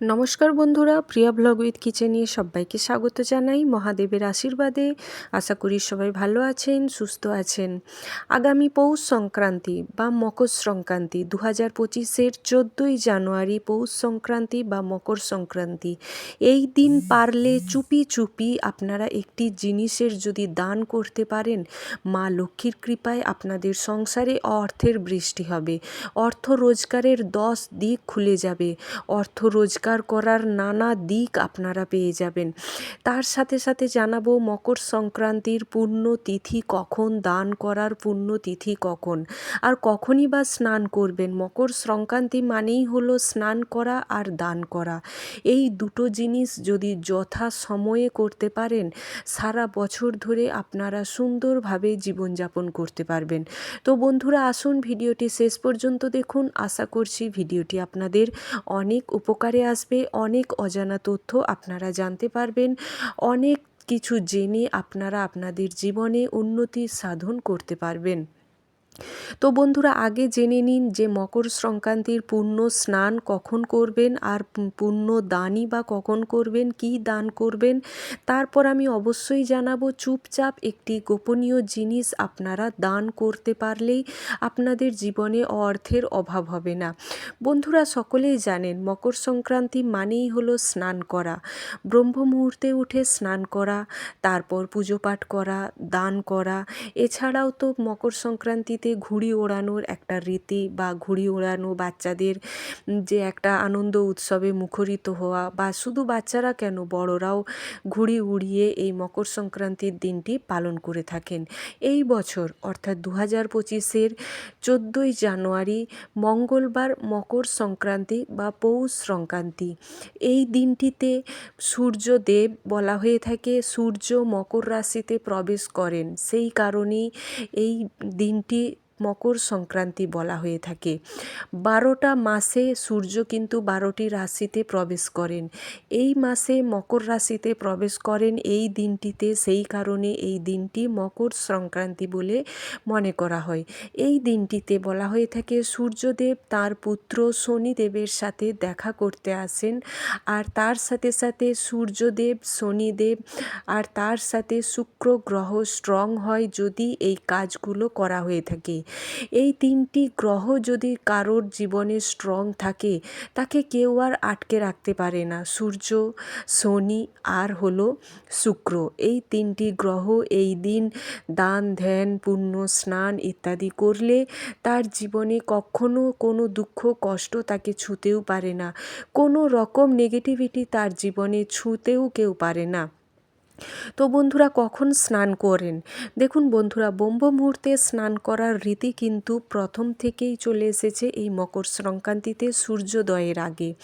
নমস্কার বন্ধুরা, প্রিয়া blog with কিচেনে সবাইকে স্বাগত জানাই মহাদেবের আশীর্বাদে। আশা করি সবাই ভালো আছেন, সুস্থ আছেন। আগামী পৌষ সংক্রান্তি বা মকর সংক্রান্তি দু হাজার পঁচিশের চোদ্দোই জানুয়ারি পৌষ সংক্রান্তি বা মকর সংক্রান্তি। এই দিন পারলে চুপি চুপি আপনারা একটি জিনিসের যদি দান করতে পারেন, মা লক্ষ্মীর কৃপায় আপনাদের সংসারে অর্থের বৃষ্টি হবে। অর্থ রোজগারের দশ দিক খুলে যাবে। অর্থ রোজগার করার নানা দিক আপনারা পেয়ে যাবেন। তার সাথে সাথে জানাব, মকর সংক্রান্তির পূর্ণ তিথি কখন, দান করার পূর্ণ তিথি কখন? আর কখনই বা স্নান করবেন? মকর সংক্রান্তি মানেই হলো স্নান করা আর দান করা। এই দুটো জিনিস যদি যথা সময়ে করতে পারেন, সারা বছর ধরে আপনারা সুন্দরভাবে জীবনযাপন করতে পারবেন। তো বন্ধুরা, আসুন ভিডিওটি শেষ পর্যন্ত দেখুন। আশা করছি ভিডিওটি আপনাদের অনেক উপকারে আসবে অনেক অজানা তথ্য আপনারা জানতে পারবেন, অনেক কিছু জেনে আপনারা আপনাদের জীবনে উন্নতি সাধন করতে পারবেন। তো বন্ধুরা, আগে জেনে নিন যে মকর সংক্রান্তির পূর্ণ স্নান কখন করবেন আর পূর্ণ দানই বা কখন করবেন, কি দান করবেন, তারপর আমি অবশ্যই জানাব চুপচাপ একটি গোপনীয় জিনিস আপনারা দান করতে পারলেই আপনাদের জীবনে অর্থের অভাব হবে না। বন্ধুরা, সকলেই জানেন মকর সংক্রান্তি মানেই হলো স্নান করা। ব্রহ্ম মুহূর্তে উঠে স্নান করা, তারপর পুজো পাঠ করা, দান করা। এছাড়াও তো মকর সংক্রান্তিতে বাড়িতে ঘুড়ি ওড়ানোর একটা রীতি বা ঘুড়ি ওড়ানো বাচ্চাদের যে একটা আনন্দ উৎসবে মুখরিত হওয়া বা শুধু বাচ্চারা কেন, বড়রাও ঘুড়ি উড়িয়ে এই মকর সংক্রান্তির দিনটি পালন করে থাকেন। এই বছর, অর্থাৎ দু হাজার পঁচিশের চোদ্দোই জানুয়ারি, মঙ্গলবার মকর সংক্রান্তি বা পৌষ সংক্রান্তি। এই দিনটিতে সূর্যদেব বলা হয়ে থাকে, সূর্য মকর রাশিতে প্রবেশ করেন। সেই কারণেই এই দিনটি মকর সংক্রান্তি বলা হয়ে থাকে। বারোটা মাসে সূর্য কিন্তু বারোটি রাশিতে প্রবেশ করেন। এই মাসে মকর রাশিতে প্রবেশ করেন এই দিনটিতে, সেই কারণে এই দিনটি মকর সংক্রান্তি বলে মনে করা হয়। এই দিনটিতে বলা হয়ে থাকে, সূর্যদেব তার পুত্র শনিদেবের সাথে দেখা করতে আসেন আর তার সাথে সাথে সূর্যদেব, শনিদেব আর তার সাথে শুক্র গ্রহ স্ট্রং হয় যদি এই কাজগুলো করা হয়ে থাকে। এই তিনটি গ্রহ যদি কারোর জীবনে স্ট্রং থাকে, তাকে কেউ আর আটকে রাখতে পারে না। সূর্য, শনি আর হলো শুক্র। এই তিনটি গ্রহ এই দিন দান, ধ্যান, পুণ্য, স্নান ইত্যাদি করলে তার জীবনে কখনো কোনো দুঃখ, কষ্ট তাকে ছুঁতেও পারে না। কোনো রকম নেগেটিভিটি তার জীবনে ছুঁতেও কেউ পারে না। তো বন্ধুরা, কখন স্নান করেন? দেখুন বন্ধুরা, ব্রহ্ম মুহূর্তে স্নান করার রীতি কিন্তু প্রথম থেকেই চলে এসেছে এই মকর সংক্রান্তিতে সূর্যোদয়ের আগে।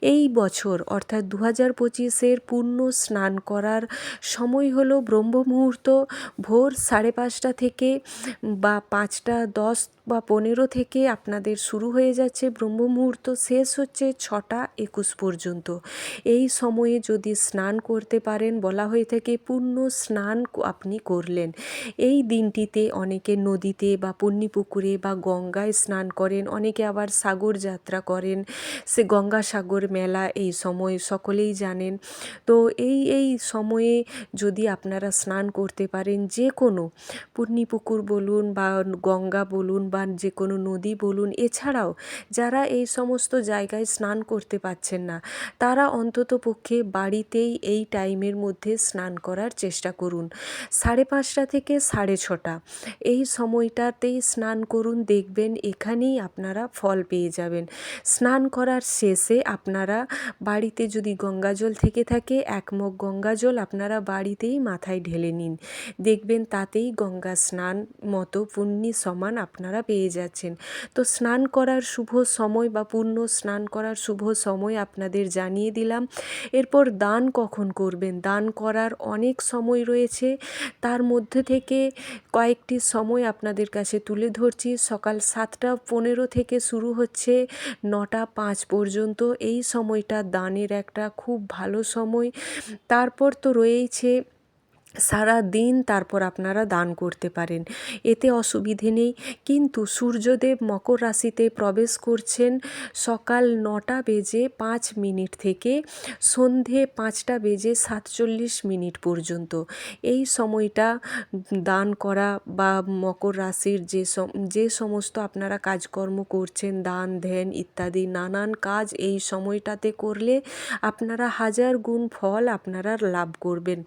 এই বছর, অর্থাৎ দু হাজার পঁচিশের পূর্ণ স্নান করার সময় হলো ব্রহ্ম মুহূর্ত ভোর সাড়ে পাঁচটা থেকে বা পাঁচটা দশ বা পনেরো থেকে আপনাদের শুরু হয়ে যাচ্ছে ব্রহ্ম মুহূর্ত শেষ হচ্ছে ছটা একুশ পর্যন্ত। এই সময়ে যদি স্নান করতে পারেন, বলা হয়ে থাকে পূর্ণ স্নান আপনি করলেন। এই দিনটিতে অনেকে নদীতে বা পুণ্যিপুকুরে বা গঙ্গায় স্নান করেন, অনেকে আবার সাগর যাত্রা করেন, সে গঙ্গাসাগর মেলা এই সময় সকলেই জানেন। তো এই এই সময়ে যদি আপনারা স্নান করতে পারেন যে কোনো পুণ্যিপুকুর বলুন বা গঙ্গা বলুন বা যে কোনো নদী বলুন, এছাড়াও যারা এই সমস্ত জায়গায় স্নান করতে পারছেন না, তারা অন্তত পক্ষে বাড়িতেই এই টাইমের মধ্যে স্নান করার চেষ্টা করুন। সাড়ে পাঁচটা থেকে সাড়ে ছটা। এই সময়টাতেই স্নান করুন, দেখবেন এখানেই আপনারা ফল পেয়ে যাবেন। স্নান করার শেষে আপনারা বাড়িতে যদি গঙ্গাজল থেকে থাকে, এক মগ গঙ্গাজল আপনারা বাড়িতেই মাথায় ঢেলে নিন। দেখবেন তাতেই গঙ্গা স্নান মতো পুণ্যি সমান আপনারা পেয়ে যাচ্ছেন। তো স্নান করার শুভ সময় বা পূর্ণ স্নান করার শুভ সময় আপনাদের জানিয়ে দিলাম। এরপর দান কখন করবেন? দান করার অনেক সময় রয়েছে। তার মধ্যে থেকে কয়েকটি সময় আপনাদের কাছে তুলে ধরছি। সকাল সাতটা পনেরো থেকে শুরু হচ্ছে নটা পাঁচ পর্যন্ত। এই সময়টা দানের একটা খুব ভালো সময়। তারপর তো রয়েইছে সারা দিন তারপর আপনারা দান করতে পারেন। এতে অসুবিধে নেই। কিন্তু সূর্যদেব মকর রাশিতে প্রবেশ করছেন সকাল নটা বেজে পাঁচ মিনিট থেকে সন্ধে পাঁচটা বেজে সাতচল্লিশ মিনিট পর্যন্ত। এই সময়টা দান করা বা মকর রাশির যে যে সমস্ত আপনারা কাজকর্ম করছেন, দান, ধ্যান ইত্যাদি, নানান কাজ এই সময়টাতে করলে আপনারা হাজার গুণ ফল আপনারা লাভ করবেন।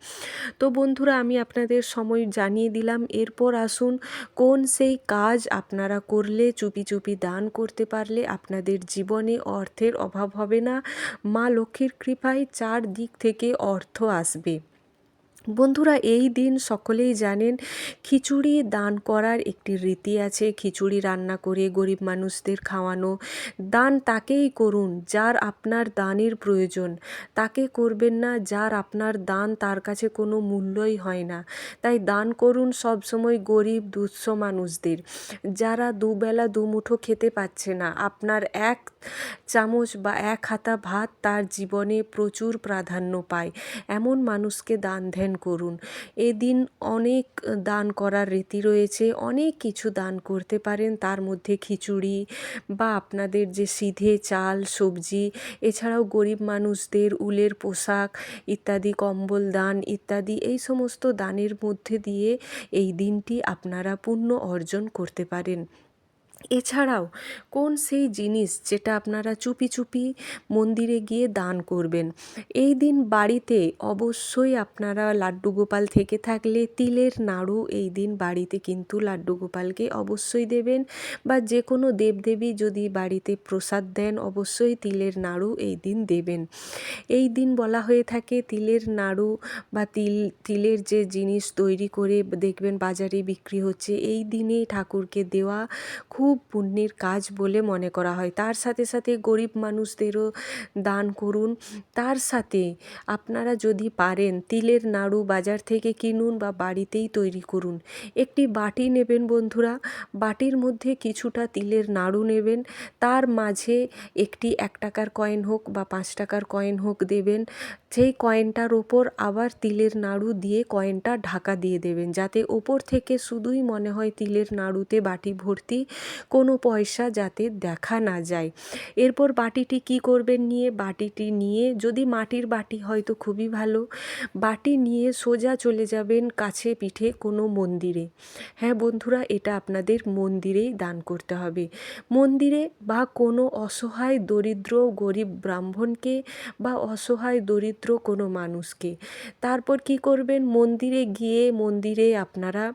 তো বন্ধুরা, আমি আপনাদের সময় জানিয়ে দিলাম, এরপর আসুন কোন সেই কাজ আপনারা করলে, চুপি চুপি দান করতে পারলে আপনাদের জীবনে অর্থের অভাব হবে না। মা লক্ষ্মীর কৃপায় চার দিক থেকে অর্থ আসবে। বন্ধুরা, এই দিন সকলেই জানেন খিচুড়ি দান করার একটি রীতি আছে। খিচুড়ি রান্না করে গরিব মানুষদের খাওয়ানো। দান তাকেই করুন যার আপনার দানের প্রয়োজন। তাকে করবেন না যার আপনার দান তার কাছে কোনো মূল্যই হয় না। তাই দান করুন সবসময় গরিব, দুঃস্থ মানুষদের। যারা দুবেলা দুমুঠো খেতে পাচ্ছে না, আপনার এক চামচ বা এক হাতা ভাত তার জীবনে প্রচুর প্রাধান্য পায়। এমন মানুষকে দান ধ্যান করুন। এদিন অনেক দান করার রীতি রয়েছে, অনেক কিছু দান করতে পারেন। তার মধ্যে খিচুড়ি বা আপনাদের যে সিধে চাল, সবজি, এছাড়াও গরিব মানুষদের উলের পোশাক, ইত্যাদি কম্বল দান ইত্যাদি, এই সমস্ত দানের মধ্যে দিয়ে এই দিনটি আপনারা পুণ্য অর্জন করতে পারেন। এছাড়াও, কোন সেই জিনিস যেটা আপনারা চুপি চুপি মন্দিরে গিয়ে দান করবেন? এই দিন বাড়িতে অবশ্যই আপনারা লাড্ডু গোপাল থেকে থাকলে তিলের নাড়ু এই দিন বাড়িতে কিন্তু লাড্ডু গোপালকে অবশ্যই দেবেন বা যে কোনো দেবদেবী যদি বাড়িতে প্রসাদ দেন অবশ্যই তিলের নাড়ু এই দিন দেবেন। এই দিন বলা হয়ে থাকে তিলের নাড়ু বা তিল, তিলের যে জিনিস তৈরি করে দেখবেন বাজারে বিক্রি হচ্ছে, এই দিনে ঠাকুরকে দেওয়া খুব পুণ্যের কাজ বলে মনে করা হয়। তার সাথে সাথে গরিব মানুষদেরও দান করুন। তার সাথে আপনারা যদি পারেন, তিলের নাড়ু বাজার থেকে কিনুন বা বাড়িতেই তৈরি করুন। একটি বাটি নেবেন বন্ধুরা। বাটির মধ্যে কিছুটা তিলের নাড়ু নেবেন। তার মাঝে একটি এক টাকার কয়েন হোক বা পাঁচ টাকার কয়েন হোক দেবেন। সেই কয়েনটার ওপর আবার তিলের নাড়ু দিয়ে কয়েনটা ঢাকা দিয়ে দেবেন। যাতে ওপর থেকে শুধুই মনে হয় তিলের নাড়ুতে বাটি ভর্তি। কোনো পয়সা যাতে দেখা না যায়। এরপর বাটিটি কি করবেন নিয়ে? বাটিটি নিয়ে যদি মাটির বাটি হয় তো খুবই ভালো। বাটি নিয়ে সোজা চলে যাবেন কাছে পিঠে কোনো মন্দিরে। হ্যাঁ বন্ধুরা, এটা আপনাদের মন্দিরেই দান করতে হবে। মন্দিরে বা কোনো অসহায়, দরিদ্র, গরিব ব্রাহ্মণকে বা অসহায়, দরিদ্র কোনো মানুষকে। তারপর কি করবেন? মন্দিরে গিয়ে মন্দিরে আপনারা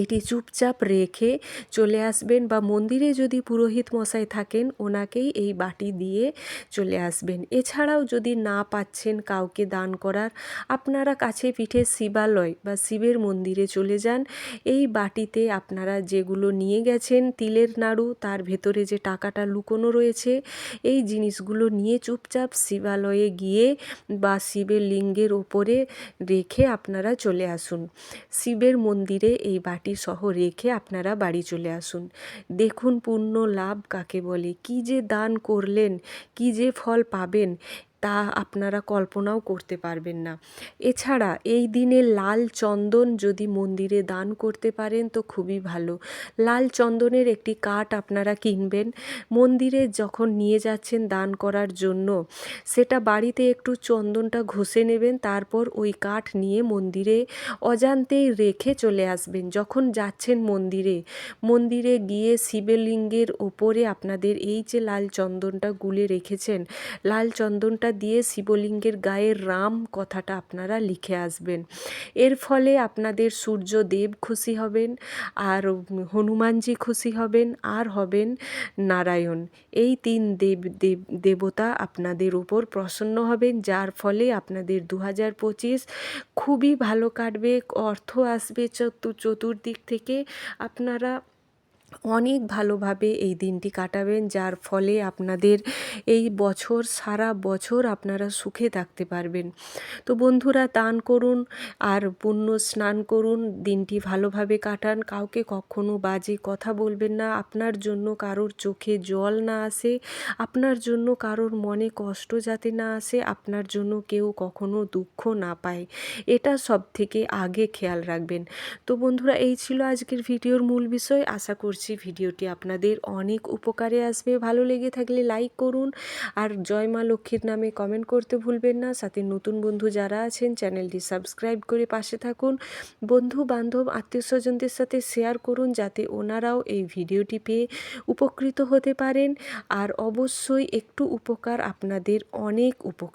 এটি চুপচাপ রেখে চলে আসবেন বা মন্দিরে যদি পুরোহিত মশাই থাকেন, ওনাকেই এই বাটি দিয়ে চলে আসবেন। এছাড়াও যদি না পাচ্ছেন কাউকে দান করার, আপনারা কাছে পিঠে শিবালয় বা শিবের মন্দিরে চলে যান। এই বাটিতে আপনারা যেগুলো নিয়ে গেছেন, তিলের নাড়ু, তার ভেতরে যে টাকাটা লুকোনো রয়েছে, এই জিনিসগুলো নিয়ে চুপচাপ শিবালয়ে গিয়ে বা শিবের লিঙ্গের ওপরে রেখে আপনারা চলে আসুন। শিবের মন্দিরে এই বাটি বাটি সহ রেখে আপনারা বাড়ি চলে আসুন। দেখুন পূর্ণ লাভ কাকে বলে, কি যে দান করলেন, কি যে ফল পাবেন তা আপনারা কল্পনাও করতে পারবেন না। এছাড়া এই দিনে লাল চন্দন যদি মন্দিরে দান করতে পারেন তো খুবই ভালো। লাল চন্দনের একটি কাঠ আপনারা কিনবেন। মন্দিরে যখন নিয়ে যাচ্ছেন দান করার জন্য, সেটা বাড়িতে একটু চন্দনটা ঘষে নেবেন, তারপর ওই কাঠ নিয়ে মন্দিরে অজান্তেই রেখে চলে আসবেন। যখন যাচ্ছেন মন্দিরে মন্দিরে গিয়ে শিবলিঙ্গের ওপরে আপনাদের এই যে লাল চন্দনটা গুলে রেখেছেন, লাল চন্দনটা দিয়ে শিবলিঙ্গের গায়ে রাম কথাটা আপনারা লিখে আসবেন। এর ফলে আপনাদের সূর্যদেব খুশি হবেন, আর হনুমানজি খুশি হবেন, আর হবেন নারায়ণ। এই তিন দেব দেব, দেবতা আপনাদের উপর প্রসন্ন হবেন, যার ফলে আপনাদের দু হাজার পঁচিশ খুবই ভালো কাটবে, অর্থ আসবে চতুর্দিক থেকে। আপনারা অনেক ভালোভাবে এই দিনটি কাটাবেন, যার ফলে আপনাদের এই বছর, সারা বছর আপনারা সুখে থাকতে পারবেন। তো বন্ধুরা, দান করুন আর পুণ্য স্নান করুন, দিনটি ভালোভাবে কাটান। কাউকে কখনো বাজে কথা বলবেন না, আপনার জন্য কারোর চোখে জল না আসে, আপনার জন্য কারোর মনে কষ্ট যাতে না আসে, আপনার জন্য কেউ কখনো দুঃখ না পায়। এটা সব থেকে আগে খেয়াল রাখবেন। তো বন্ধুরা, এই ছিল আজকের ভিডিওর মূল বিষয়। আশা করছি ভিডিওটি আপনাদের অনেক উপকারে আসবে। ভালো লেগে থাকলে লাইক করুন আর জয় মা লক্ষ্মীর নামে কমেন্ট করতে ভুলবেন না। সাথে নতুন বন্ধু যারা আছেন চ্যানেলটি সাবস্ক্রাইব করে পাশে থাকুন। বন্ধু বান্ধব আত্মীয় স্বজনদের সাথে শেয়ার করুন যাতে ওনারাও এই ভিডিওটি পেয়ে উপকৃত হতে পারেন। আর অবশ্যই একটু উপকার আপনাদের অনেক উপকার